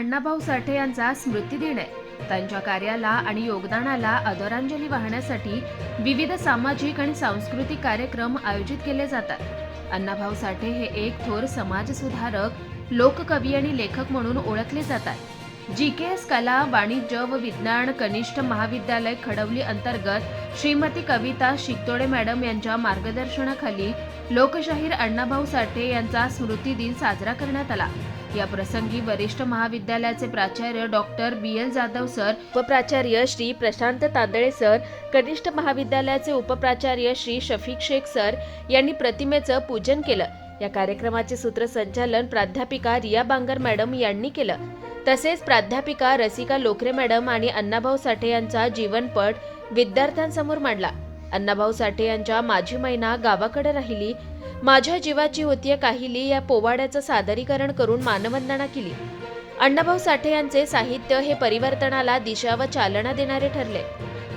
अण्णाभाऊ साठे यांचा स्मृतिदिन आहे. त्यांच्या कार्याला आणि योगदानाला आदरांजली वाहण्यासाठी विविध सामाजिक आणि सांस्कृतिक कार्यक्रम आयोजित केले जातात. अण्णाभाऊ साठे हे एक थोर समाजसुधारक लोककवी आणि लेखक म्हणून ओळखले जातात. जी के एस कला वाणिज्य व विज्ञान कनिष्ठ महाविद्यालय खडवली अंतर्गत श्रीमती कविता शिकतोडे मॅडम यांच्या मार्गदर्शनाखाली लोकशाहीर अण्णाभाऊ साठे यांचा स्मृती दिन साजरा करण्यात आला. या प्रसंगी वरिष्ठ महाविद्यालयाचे प्राचार्य doctor B L Jadhav sir व प्राचार्य श्री प्रशांत तांदळे सर कनिष्ठ महाविद्यालयाचे उपप्राचार्य श्री शफीक शेख सर यांनी प्रतिमेचं पूजन केलं. या कार्यक्रमाचे सूत्रसंचालन प्राध्यापिका रिया बांगर मॅडम यांनी केलं. तसेच प्राध्यापिका रसिका लोकरे मॅडम आणि अण्णाभाऊ साठे यांचा जीवनपट विद्यार्थ्यांसमोर मांडला. अण्णाभाऊ साठे यांच्या माझी मैना गावाकडे राहिली. माझ्या जीवाची होतीये काहिली या पोवाड्याचं सादरीकरण करून मानवंदना केली. अण्णाभाऊ साठे यांचे साहित्य हे परिवर्तनाला दिशा व चालना देणारे ठरले.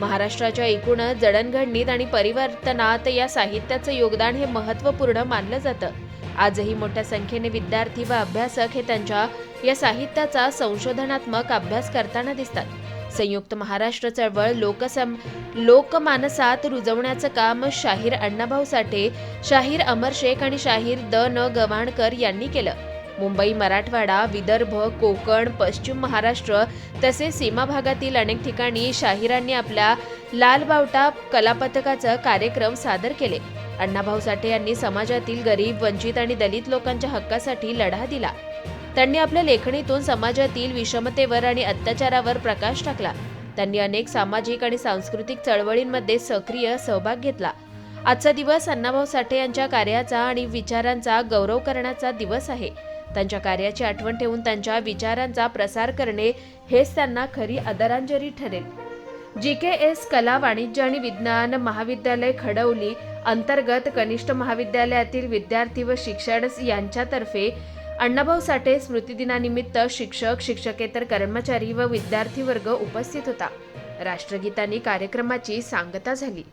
महाराष्ट्राच्या एकूणच जडणघडणीत आणि परिवर्तनात या साहित्याचं योगदान हे महत्त्वपूर्ण मानलं जातं. आजही मोठ्या संख्येने विद्यार्थी व अभ्यासक हे त्यांच्या या साहित्याचा संशोधनात्मक अभ्यास करताना दिसतात. संयुक्त महाराष्ट्र चळवळ लोकसम लोकमानसात रुजवण्याचं काम शाहीर अण्णाभाऊ साठे शाहीर अमर शेख आणि शाहीर द न गव्हाणकर यांनी केलं. मुंबई मराठवाडा विदर्भ कोकण पश्चिम महाराष्ट्र तसेच सीमा भागातील अनेक ठिकाणी शाहिरांनी आपल्या लाल बावटा कलापथकाचं कार्यक्रम सादर केले. अण्णाभाऊ साठे यांनी समाजातील गरीब वंचित आणि दलित लोकांच्या हक्कासाठी लढा दिला. त्यांनी आपल्या लेखणीतून समाजातील विषमतेवर आणि अत्याचारावर प्रकाश टाकला. त्यांनी अनेक सामाजिक आणि सांस्कृतिक चळवळींमध्ये सक्रिय सहभाग घेतला. आजचा दिवस अण्णाभाऊ साठे यांच्या कार्याचा आणि विचारांचा गौरव करण्याचा दिवस आहे. त्यांच्या कार्याची आठवण ठेवून त्यांच्या विचारांचा प्रसार करणे हेच त्यांना खरी आदरांजली ठरेल. जी के एस कला वाणिज्य आणि विज्ञान महाविद्यालय खडवली अंतर्गत कनिष्ठ महाविद्यालयातील विद्यार्थी व शिक्षण यांच्यातर्फे अण्णाभाऊ साठे स्मृतिदिनानिमित्त शिक्षक शिक्षकेतर कर्मचारी व विद्यार्थी वर्ग उपस्थित होता. राष्ट्रगीतांनी कार्यक्रमाची सांगता झाली.